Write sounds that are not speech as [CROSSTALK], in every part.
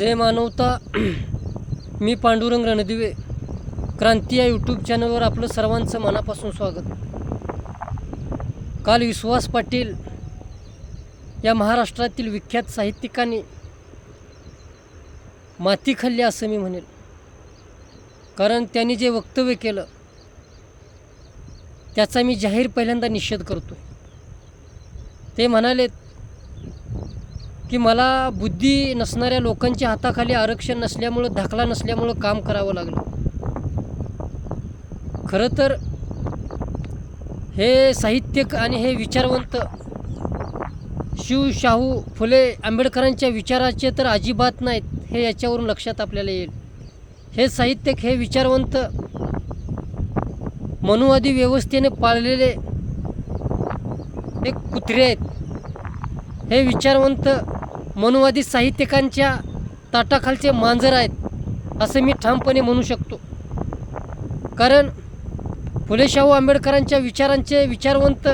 जय मानवता [CLEARS THROAT] मी पांडुरंग रणदिवे क्रांती या यूट्यूब चॅनलवर आपलं सर्वांचं मनापासून स्वागत. काल विश्वास पाटील या महाराष्ट्रातील विख्यात साहित्यिकांनी माती खाल्ली असं मी म्हणेल. कारण त्यांनी जे वक्तव्य केलं त्याचा मी जाहीर पहिल्यांदा निषेध करतो ते म्हणालेत की मला बुद्धी नसणाऱ्या लोकांच्या हाताखाली आरक्षण नसल्यामुळं धाकला नसल्यामुळं काम करावं लागलं. खरं तर हे साहित्यिक आणि हे विचारवंत शिव शाहू फुले आंबेडकरांच्या विचाराचे तर अजिबात नाहीत हे याच्यावरून लक्षात आपल्याला येईल. हे साहित्यिक हे विचारवंत मनुवादी व्यवस्थेने पाळलेले एक कुत्रे आहेत. हे विचारवंत मनुवादी साहित्यिकांच्या ताटाखालचे मांजर आहेत असं मी ठामपणे म्हणू शकतो. कारण फुले शाहू आंबेडकरांच्या विचारांचे विचारवंत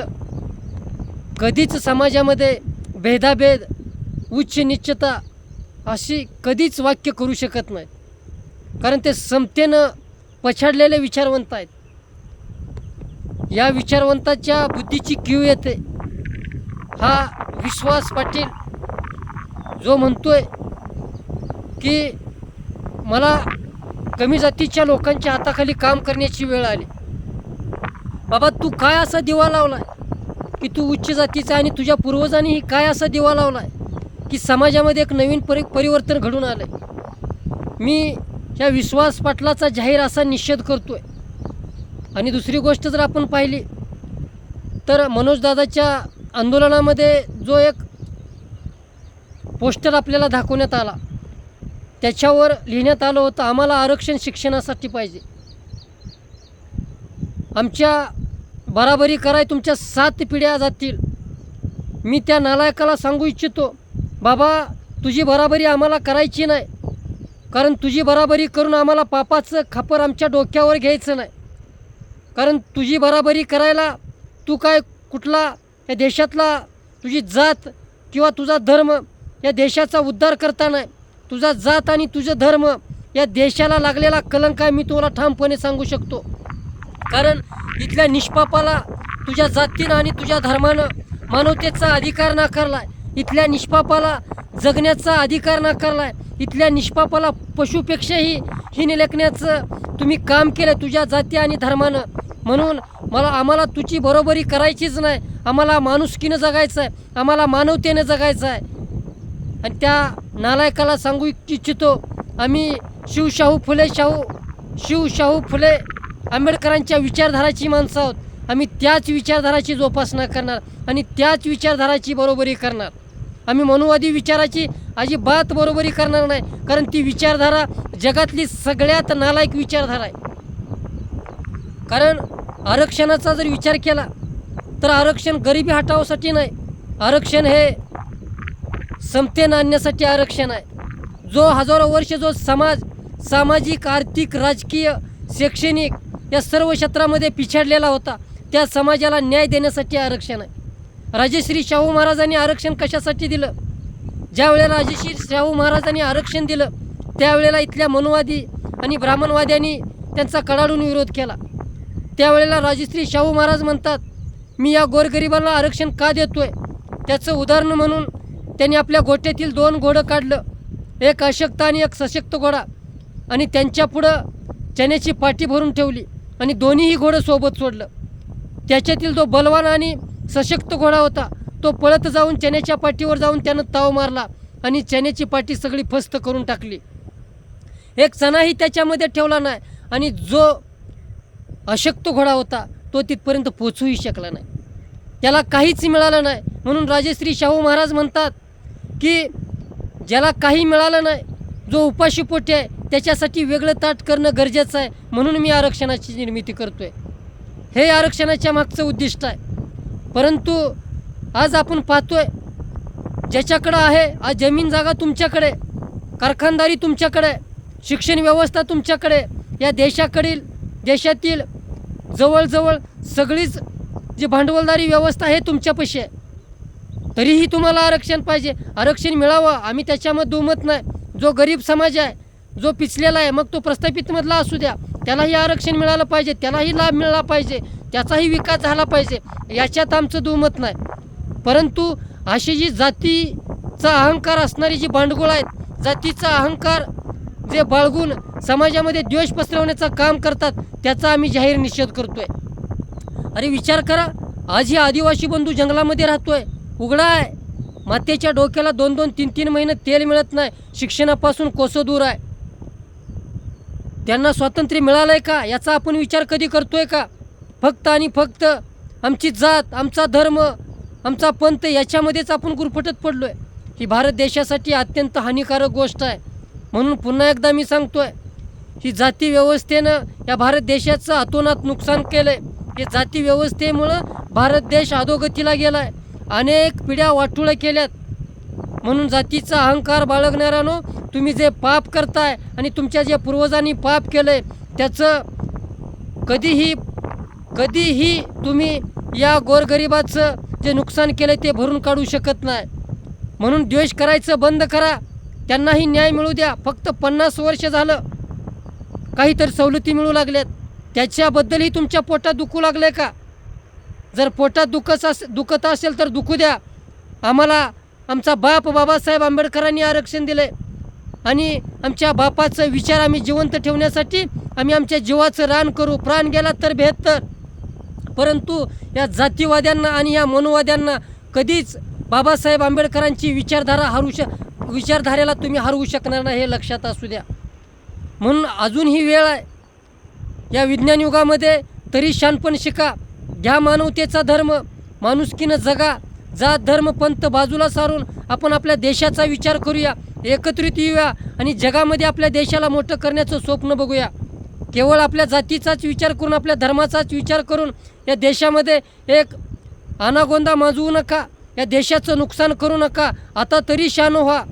कधीच समाजामध्ये भेदाभेद उच्च निश्चता अशी कधीच वाक्य करू शकत नाही कारण ते समतेनं पछाडलेले विचारवंत आहेत. या विचारवंताच्या बुद्धीची किव येते. हा विश्वास पाटील जो म्हणतोय की मला कमी जातीच्या लोकांच्या हाताखाली काम करण्याची वेळ आली. बाबा तू काय असा दिवा लावलाय? की तू उच्च जातीचा आणि तुझ्या पूर्वजांनीही काय असा दिवा लावलाय? की समाजामध्ये एक नवीन परि परिवर्तन घडून आलंय? मी या विश्वास पाटलाचा जाहीर असा निषेध करतोय. आणि दुसरी गोष्ट जर आपण पाहिली तर मनोजदादाच्या आंदोलनामध्ये जो एक पोस्टर आपल्याला दाखवण्यात आला. त्याच्यावर लिहिण्यात आलं होतं आम्हाला आरक्षण शिक्षणासाठी पाहिजे. आमच्या बराबरी कराय तुमच्या सात पिढ्या जातील. मी त्या नालायकाला सांगू इच्छितो बाबा तुझी बराबरी आम्हाला करायची नाही. कारण तुझी बराबरी करून आम्हाला पापाचं खापर आमच्या डोक्यावर घ्यायचं नाही. कारण तुझी बराबरी करायला तू काय कुठला या देशातला तुझी जात किंवा तुझा धर्म या देशाचा उद्धार करताना तुझा जात आणि तुझं धर्म या देशाला लागलेला कलंक आहे मी तुम्हाला ठामपणे सांगू शकतो. कारण इथल्या निष्पापाला तुझ्या जातीनं आणि तुझ्या धर्मानं मानवतेचा अधिकार नाकारलाय. इथल्या निष्पापाला जगण्याचा अधिकार नाकारलाय. इथल्या निष्पापाला पशुपेक्षाही ही लेखण्याचं तुम्ही काम केलं तुझ्या जाती आणि धर्मानं. म्हणून मला आम्हाला तुझी बरोबरी करायचीच नाही. आम्हाला माणुसकीनं जगायचं आहे आम्हाला मानवतेनं जगायचं आहे आणि त्या नालायकाला सांगू इच्छितो आम्ही शिवशाहू फुले शाहू शिवशाहू फुले आंबेडकरांच्या विचारधाराची माणसं आहोत. आम्ही त्याच विचारधाराची जोपासना करणार आणि त्याच विचारधाराची बरोबरी करणार. आम्ही मनुवादी विचाराची अजिबात बरोबरी करणार नाही कारण ती विचारधारा जगातली सगळ्यात नालायक विचारधारा आहे. कारण आरक्षणाचा जर विचार केला तर आरक्षण गरिबी हटावासाठी नाही. आरक्षण हे समतेनं आणण्यासाठी आरक्षण आहे. जो हजारो वर्ष जो समाज सामाजिक आर्थिक राजकीय शैक्षणिक या सर्व क्षेत्रामध्ये पिछाडलेला होता त्या समाजाला न्याय देण्यासाठी आरक्षण आहे. राजश्री शाहू महाराजांनी आरक्षण कशासाठी दिलं? ज्या वेळेला राजश्री शाहू महाराजांनी आरक्षण दिलं त्यावेळेला इथल्या मनुवादी आणि ब्राह्मणवाद्यांनी त्यांचा कडाडून विरोध केला. त्यावेळेला राजश्री शाहू महाराज म्हणतात मी या गोरगरिबांना आरक्षण का देतोय? त्याचं उदाहरण म्हणून त्यांनी आपल्या गोट्यातील दोन घोडं काढलं. एक अशक्त आणि एक सशक्त घोडा. आणि त्यांच्या पुढं चण्याची पाठी भरून ठेवली आणि दोन्हीही घोडं सोबत सोडलं. त्याच्यातील तो बलवान आणि सशक्त घोडा होता. तो पळत जाऊन चण्याच्या पाठीवर जाऊन त्यानं ताव मारला आणि चण्याची पाठी सगळी फस्त करून टाकली. एक चणाही त्याच्यामध्ये ठेवला नाही आणि जो अशक्त घोडा होता तो तिथपर्यंत पोचूही शकला नाही. त्याला काहीच मिळालं नाही म्हणून राजश्री शाहू महाराज म्हणतात की ज्याला काही मिळालं नाही जो उपाशीपोटी आहे त्याच्यासाठी वेगळं ताट करणं गरजेचं आहे म्हणून मी आरक्षणाची निर्मिती करतो आहे हे आरक्षणाच्या मागचं उद्दिष्ट आहे. परंतु आज आपण पाहतोय ज्याच्याकडं आहे आज जमीन जागा तुमच्याकडे कारखानदारी तुमच्याकडे शिक्षण व्यवस्था तुमच्याकडे या देशाकडील देशातील जवळजवळ सगळीच जी भांडवलदारी व्यवस्था आहे तुमच्यापाशी आहे. तरीही तुम्हाला आरक्षण पाहिजे. आरक्षण मिळावं. आम्ही त्याच्यामध्ये दुमत नाही. जो गरीब समाज आहे जो पिचलेला आहे मग तो प्रस्थापितमधला असू द्या. त्यालाही आरक्षण मिळालं पाहिजे. त्यालाही लाभ मिळाला पाहिजे. त्याचाही विकास झाला पाहिजे. याच्यात आमचं दुमत नाही. परंतु अशी जी जातीचा अहंकार असणारी जी भांडगोळ आहेत जातीचा अहंकार जे बाळगून समाजामध्ये द्वेष पसरवण्याचं काम करतात त्याचा आम्ही जाहीर निषेध करतोय. अरे विचार करा. आज ही आदिवासी बंधू जंगलामध्ये राहतोय. उघडा आहे मातेच्या डोक्याला दोन दोन तीन तीन महिने तेल मिळत नाही. शिक्षणापासून कोसं दूर आहे? त्यांना स्वातंत्र्य मिळालं आहे का? याचा आपण विचार कधी करतोय का? फक्त आणि फक्त आमची जात आमचा धर्म आमचा पंथ याच्यामध्येच आपण गुरफटत पडलो आहे ही भारत देशासाठी अत्यंत हानिकारक गोष्ट आहे. म्हणून पुन्हा एकदा मी सांगतोय ही जाती व्यवस्थेनं या भारत देशाचं अतोनात नुकसान केलं आहे हे जाती व्यवस्थेमुळं भारत देश अधोगतीला गेला आहे अनेक पिढ्या वाटोळ्या केल्यात. म्हणून जातीचा अहंकार बाळगणाऱ्यानो तुम्ही जे पाप करताय आणि तुमच्या जे पूर्वजांनी पाप केलं आहे त्याचं कधीही कधीही तुम्ही या गोरगरिबाचं जे नुकसान केलं ते भरून काढू शकत नाही. म्हणून द्वेष करायचं बंद करा. त्यांनाही न्याय मिळू द्या. फक्त पन्नास वर्ष झालं काहीतरी सवलती मिळू लागल्यात. त्याच्याबद्दलही तुमच्या पोटात दुखू लागलं का? जर पोटात दुखत अस दुखत असेल तर दुखू द्या. आम्हाला आमचा बाप बाबासाहेब आंबेडकरांनी आरक्षण दिलं आणि आमच्या बापाचं विचार आम्ही जिवंत ठेवण्यासाठी आम्ही आमच्या जीवाचं रान करू प्राण गेला तर बेहत्तर. परंतु या जातीवाद्यांना आणि या मनोवाद्यांना कधीच बाबासाहेब आंबेडकरांची विचारधारा हरू श विचारधारेला तुम्ही हरवू शकणार नाही हे लक्षात असू द्या. म्हणून अजून ही वेळ आहे. या विज्ञान युगामध्ये तरी शानपण शिका. घ्या मानवतेचा धर्म माणुसकीनं जगा जात धर्म पंथ बाजूला सारून आपण आपल्या देशाचा विचार करूया एकत्रित येऊया आणि जगामध्ये आपल्या देशाला मोठं करण्याचं स्वप्न बघूया. केवळ आपल्या जातीचाच विचार करून आपल्या धर्माचाच विचार करून या देशामध्ये एक अनागोंदा माजवू नका या देशाचं नुकसान करू नका आता तरी शानो व्हा.